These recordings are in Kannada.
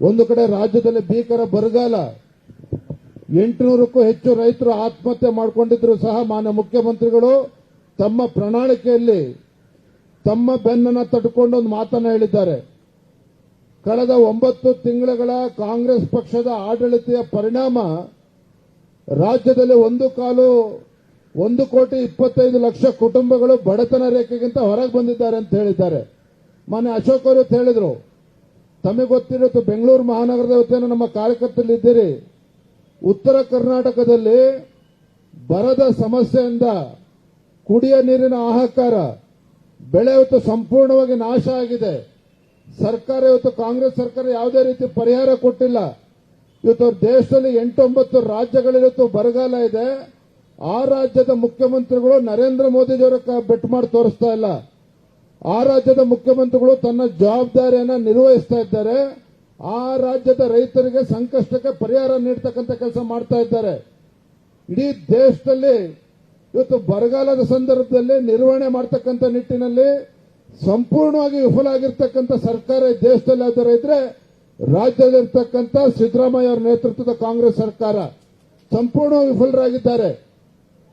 ಒಂದು ಕಡೆ ರಾಜ್ಯದಲ್ಲಿ ಭೀಕರ ಬರಗಾಲ. ಎಂಟುನೂರಕ್ಕೂ ಹೆಚ್ಚು ರೈತರು ಆತ್ಮಹತ್ಯೆ ಮಾಡಿಕೊಂಡಿದ್ರು ಸಹ ಮಾನ್ಯ ಮುಖ್ಯಮಂತ್ರಿಗಳು ತಮ್ಮ ಪ್ರಣಾಳಿಕೆಯಲ್ಲಿ ತಮ್ಮ ಬೆನ್ನನ್ನು ತಟ್ಟುಕೊಂಡು ಒಂದು ಮಾತನ್ನ ಹೇಳಿದ್ದಾರೆ. ಕಳೆದ ಒಂಬತ್ತು ತಿಂಗಳ ಕಾಂಗ್ರೆಸ್ ಪಕ್ಷದ ಆಡಳಿತೆಯ ಪರಿಣಾಮ ರಾಜ್ಯದಲ್ಲಿ ಒಂದು ಕಾಲು ಒಂದು ಕೋಟಿ ಇಪ್ಪತ್ತೈದು ಲಕ್ಷ ಕುಟುಂಬಗಳು ಬಡತನ ರೇಖೆಗಿಂತ ಹೊರಗೆ ಬಂದಿದ್ದಾರೆ ಅಂತ ಹೇಳಿದ್ದಾರೆ. ಮಾನ್ಯ ಅಶೋಕ್ ಅವರು ಹೇಳಿದ್ರು ತಮಗೆ ಗೊತ್ತಿರೋದು ಬೆಂಗಳೂರು ಮಹಾನಗರದ ವತಿಯನ್ನು ನಮ್ಮ ಕಾರ್ಯಕರ್ತರಲ್ಲಿ ಇದ್ದೀರಿ ಉತ್ತರ ಕರ್ನಾಟಕದಲ್ಲಿ ಬರದ ಸಮಸ್ಯೆಯಿಂದ ಕುಡಿಯ ನೀರಿನ ಆಹಾಕಾರ ಬೆಳೆ ಇವತ್ತು ಸಂಪೂರ್ಣವಾಗಿ ನಾಶ ಆಗಿದೆ. ಸರ್ಕಾರ ಇವತ್ತು ಕಾಂಗ್ರೆಸ್ ಸರ್ಕಾರ ಯಾವುದೇ ರೀತಿ ಪರಿಹಾರ ಕೊಟ್ಟಿಲ್ಲ. ಇವತ್ತು ದೇಶದಲ್ಲಿ ಎಂಟೊಂಬತ್ತು ರಾಜ್ಯಗಳಿವತ್ತು ಬರಗಾಲ ಇದೆ. ಆ ರಾಜ್ಯದ ಮುಖ್ಯಮಂತ್ರಿಗಳು ನರೇಂದ್ರ ಮೋದಿಜಿಯವರ ಬೆಟ್ ಮಾಡಿ ತೋರಿಸ್ತಾ ಇಲ್ಲ. ಆ ರಾಜ್ಯದ ಮುಖ್ಯಮಂತ್ರಿಗಳು ತನ್ನ ಜವಾಬ್ದಾರಿಯನ್ನ ನಿರ್ವಹಿಸ್ತಾ ಇದ್ದಾರೆ. ಆ ರಾಜ್ಯದ ರೈತರಿಗೆ ಸಂಕಷ್ಟಕ್ಕೆ ಪರಿಹಾರ ನೀಡ್ತಕ್ಕಂಥ ಕೆಲಸ ಮಾಡ್ತಾ ಇದ್ದಾರೆ. ಇಡೀ ದೇಶದಲ್ಲಿ ಇವತ್ತು ಬರಗಾಲದ ಸಂದರ್ಭದಲ್ಲಿ ನಿರ್ವಹಣೆ ಮಾಡ್ತಕ್ಕಂಥ ನಿಟ್ಟಿನಲ್ಲಿ ಸಂಪೂರ್ಣವಾಗಿ ವಿಫಲ ಆಗಿರ್ತಕ್ಕಂಥ ಸರ್ಕಾರ ದೇಶದಲ್ಲಿ ಯಾವ್ದಾರ ಇದ್ರೆ ರಾಜ್ಯದಲ್ಲಿರ್ತಕ್ಕಂಥ ಸಿದ್ದರಾಮಯ್ಯ ಅವರ ನೇತೃತ್ವದ ಕಾಂಗ್ರೆಸ್ ಸರ್ಕಾರ ಸಂಪೂರ್ಣ ವಿಫಲರಾಗಿದ್ದಾರೆ.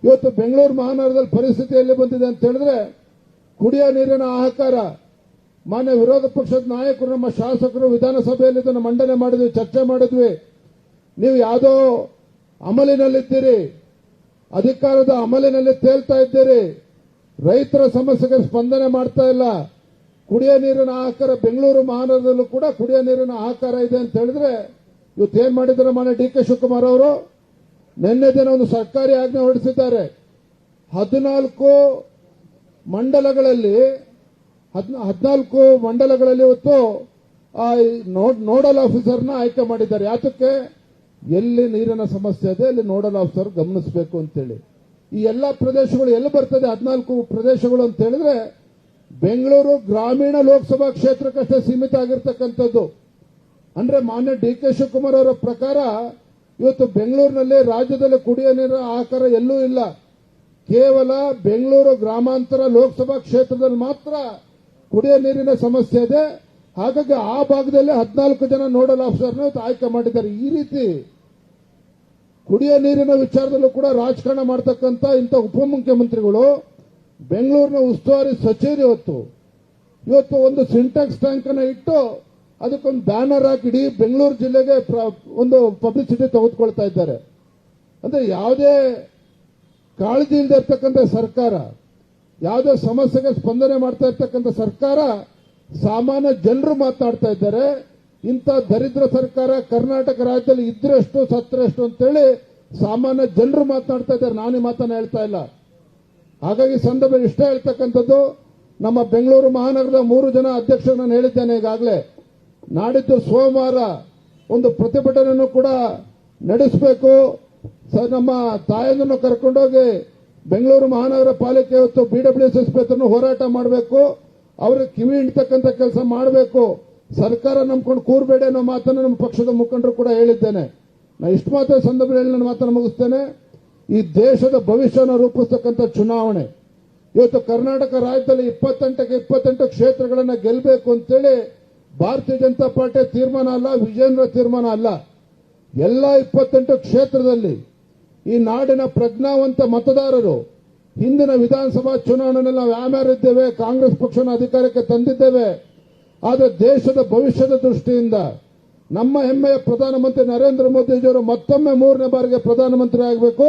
ಇವತ್ತು ಬೆಂಗಳೂರು ಮಹಾನಗರದಲ್ಲಿ ಪರಿಸ್ಥಿತಿ ಎಲ್ಲಿ ಬಂದಿದೆ ಅಂತ ಹೇಳಿದ್ರೆ ಕುಡಿಯೋ ನೀರಿನ ಆಹಾರ ಮಾನ್ಯ ವಿರೋಧ ಪಕ್ಷದ ನಾಯಕರು, ನಮ್ಮ ಶಾಸಕರು ವಿಧಾನಸಭೆಯಲ್ಲಿ ಇದನ್ನು ಮಂಡನೆ ಮಾಡಿದ್ವಿ, ಚರ್ಚೆ ಮಾಡಿದ್ವಿ. ನೀವು ಯಾವುದೋ ಅಮಲಿನಲ್ಲಿದ್ದೀರಿ, ಅಧಿಕಾರದ ಅಮಲಿನಲ್ಲಿ ತೇಲ್ತಾ ಇದ್ದೀರಿ. ರೈತರ ಸಮಸ್ಯೆಗೆ ಸ್ಪಂದನೆ ಮಾಡ್ತಾ ಇಲ್ಲ. ಕುಡಿಯ ನೀರಿನ ಆಹಾರ ಬೆಂಗಳೂರು ಮಹಾನಗರದಲ್ಲೂ ಕೂಡ ಕುಡಿಯ ನೀರಿನ ಆಹಾರ ಇದೆ ಅಂತ ಹೇಳಿದ್ರೆ, ಇವತ್ತೇನ್ ಮಾಡಿದ್ದಾರೆ ಮಾನ್ಯ ಡಿ ಕೆ ಶಿವಕುಮಾರ್ ಅವರು? ನಿನ್ನೆ ದಿನ ಒಂದು ಸರ್ಕಾರಿ ಆಜ್ಞೆ ಹೊರಡಿಸಿದ್ದಾರೆ. ಹದಿನಾಲ್ಕು ಮಂಡಲಗಳಲ್ಲಿ, ಹದ್ನ- ಹದಿನಾಲ್ಕು ಮಂಡಲಗಳಲ್ಲಿ ಇವತ್ತು ನೋಡಲ್ ಆಫೀಸರ್ನ ಆಯ್ಕೆ ಮಾಡಿದ್ದಾರೆ. ಯಾತಕ್ಕೆ? ಎಲ್ಲಿ ನೀರಿನ ಸಮಸ್ಯೆ ಇದೆ, ಅಲ್ಲಿ ನೋಡಲ್ ಆಫೀಸರ್ ಗಮನಿಸಬೇಕು ಅಂತೇಳಿ. ಈ ಎಲ್ಲ ಪ್ರದೇಶಗಳು ಎಲ್ಲಿ ಬರ್ತದೆ? ಹದಿನಾಲ್ಕು ಪ್ರದೇಶಗಳು ಅಂತ ಹೇಳಿದ್ರೆ, ಬೆಂಗಳೂರು ಗ್ರಾಮೀಣ ಲೋಕಸಭಾ ಕ್ಷೇತ್ರಕ್ಕಷ್ಟೇ ಸೀಮಿತ ಆಗಿರ್ತಕ್ಕಂಥದ್ದು. ಅಂದ್ರೆ ಮಾನ್ಯ ಡಿ ಕೆ ಶಿವಕುಮಾರ್ ಅವರ ಪ್ರಕಾರ, ಇವತ್ತು ಬೆಂಗಳೂರಿನಲ್ಲಿ ರಾಜ್ಯದಲ್ಲಿ ಕುಡಿಯೋ ನೀರಿನ ಆಕಾರ ಎಲ್ಲೂ ಇಲ್ಲ. ಕೇವಲ ಬೆಂಗಳೂರು ಗ್ರಾಮಾಂತರ ಲೋಕಸಭಾ ಕ್ಷೇತ್ರದಲ್ಲಿ ಮಾತ್ರ ಕುಡಿಯುವ ನೀರಿನ ಸಮಸ್ಯೆ ಇದೆ. ಹಾಗಾಗಿ ಆ ಭಾಗದಲ್ಲಿ ಹದಿನಾಲ್ಕು ಜನ ನೋಡಲ್ ಆಫೀಸರ್ನ ಆಯ್ಕೆ ಮಾಡಿದ್ದಾರೆ. ಈ ರೀತಿ ಕುಡಿಯೋ ನೀರಿನ ವಿಚಾರದಲ್ಲೂ ಕೂಡ ರಾಜಕಾರಣ ಮಾಡತಕ್ಕಂತ ಇಂಥ ಉಪಮುಖ್ಯಮಂತ್ರಿಗಳು ಬೆಂಗಳೂರಿನ ಉಸ್ತುವಾರಿ ಸಚಿವರು ಇವತ್ತು ಇವತ್ತು ಒಂದು ಸಿಂಟ್ಯಾಕ್ಸ್ ಟ್ಯಾಂಕ್ ಅನ್ನ ಇಟ್ಟು ಅದಕ್ಕೊಂದು ಬ್ಯಾನರ್ ಹಾಕಿ ಇಡೀ ಬೆಂಗಳೂರು ಜಿಲ್ಲೆಗೆ ಒಂದು ಪಬ್ಲಿಸಿಟಿ ತೆಗೆದುಕೊಳ್ತಾ ಇದ್ದಾರೆ. ಅಂದ್ರೆ ಯಾವುದೇ ಕಾಳಜಿ ಇಲ್ಲದೆ ಇರ್ತಕ್ಕಂಥ ಸರ್ಕಾರ, ಯಾವುದೇ ಸಮಸ್ಯೆಗೆ ಸ್ಪಂದನೆ ಮಾಡ್ತಾ ಇರ್ತಕ್ಕಂಥ ಸರ್ಕಾರ, ಸಾಮಾನ್ಯ ಜನರು ಮಾತನಾಡ್ತಾ ಇದ್ದಾರೆ. ಇಂಥ ದರಿದ್ರ ಸರ್ಕಾರ ಕರ್ನಾಟಕ ರಾಜ್ಯದಲ್ಲಿ ಇದ್ರಷ್ಟು ಸತ್ತರಷ್ಟು ಅಂತೇಳಿ ಸಾಮಾನ್ಯ ಜನರು ಮಾತನಾಡ್ತಾ ಇದ್ದಾರೆ. ನಾನೇ ಮಾತನ್ನ ಹೇಳ್ತಾ ಇಲ್ಲ. ಹಾಗಾಗಿ ಸಂದರ್ಭ ಇಷ್ಟ ಹೇಳ್ತಕ್ಕಂಥದ್ದು, ನಮ್ಮ ಬೆಂಗಳೂರು ಮಹಾನಗರದ ಮೂರು ಜನ ಅಧ್ಯಕ್ಷರು ನಾನು ಹೇಳಿದ್ದೇನೆ ಈಗಾಗಲೇ. ನಾಡಿದ್ದು ಸೋಮವಾರ ಒಂದು ಪ್ರತಿಭಟನೆಯನ್ನು ಕೂಡ ನಡೆಸಬೇಕು. ನಮ್ಮ ತಾಯಂದನ್ನು ಕರ್ಕೊಂಡೋಗಿ ಬೆಂಗಳೂರು ಮಹಾನಗರ ಪಾಲಿಕೆ ಇವತ್ತು ಬಿಡಬ್ಲ್ಯೂಎಸ್ಎಸ್ ಎಸ್ ಹತ್ರ ಹೋರಾಟ ಮಾಡಬೇಕು. ಅವ್ರಿಗೆ ಕಿವಿ ಇಡ್ತಕ್ಕಂಥ ಕೆಲಸ ಮಾಡಬೇಕು. ಸರ್ಕಾರ ನಂಬ್ಕೊಂಡು ಕೂರ್ಬೇಡಿ ಅನ್ನೋ ಮಾತನ್ನು ನಮ್ಮ ಪಕ್ಷದ ಮುಖಂಡರು ಕೂಡ ಹೇಳಿದ್ದೇನೆ. ನಾ ಇಷ್ಟು ಮಾತ್ರ ಸಂದರ್ಭದಲ್ಲಿ ನನ್ನ ಮಾತನ್ನು ಮುಗಿಸ್ತೇನೆ. ಈ ದೇಶದ ಭವಿಷ್ಯನ ರೂಪಿಸ್ತಕ್ಕಂಥ ಚುನಾವಣೆ. ಇವತ್ತು ಕರ್ನಾಟಕ ರಾಜ್ಯದಲ್ಲಿ ಇಪ್ಪತ್ತೆಂಟಕ್ಕೆ ಇಪ್ಪತ್ತೆಂಟು ಕ್ಷೇತ್ರಗಳನ್ನು ಗೆಲ್ಲಬೇಕು ಅಂತೇಳಿ ಭಾರತೀಯ ಜನತಾ ಪಾರ್ಟಿ ತೀರ್ಮಾನ ಅಲ್ಲ ವಿಜೇಂದ್ರ ತೀರ್ಮಾನ ಅಲ್ಲ. ಎಲ್ಲ ಇಪ್ಪತ್ತೆಂಟು ಕ್ಷೇತ್ರದಲ್ಲಿ ಈ ನಾಡಿನ ಪ್ರಜ್ಞಾವಂತ ಮತದಾರರು, ಹಿಂದಿನ ವಿಧಾನಸಭಾ ಚುನಾವಣೆಯಲ್ಲಿ ನಾವು ಯಾಮ್ಯಾರಿದ್ದೇವೆ ಕಾಂಗ್ರೆಸ್ ಪಕ್ಷನ ಅಧಿಕಾರಕ್ಕೆ ತಂದಿದ್ದೇವೆ, ಆದರೆ ದೇಶದ ಭವಿಷ್ಯದ ದೃಷ್ಟಿಯಿಂದ ನಮ್ಮ ಹೆಮ್ಮೆಯ ಪ್ರಧಾನಮಂತ್ರಿ ನರೇಂದ್ರ ಮೋದಿಜಿಯವರು ಮತ್ತೊಮ್ಮೆ ಮೂರನೇ ಬಾರಿಗೆ ಪ್ರಧಾನಮಂತ್ರಿ ಆಗಬೇಕು.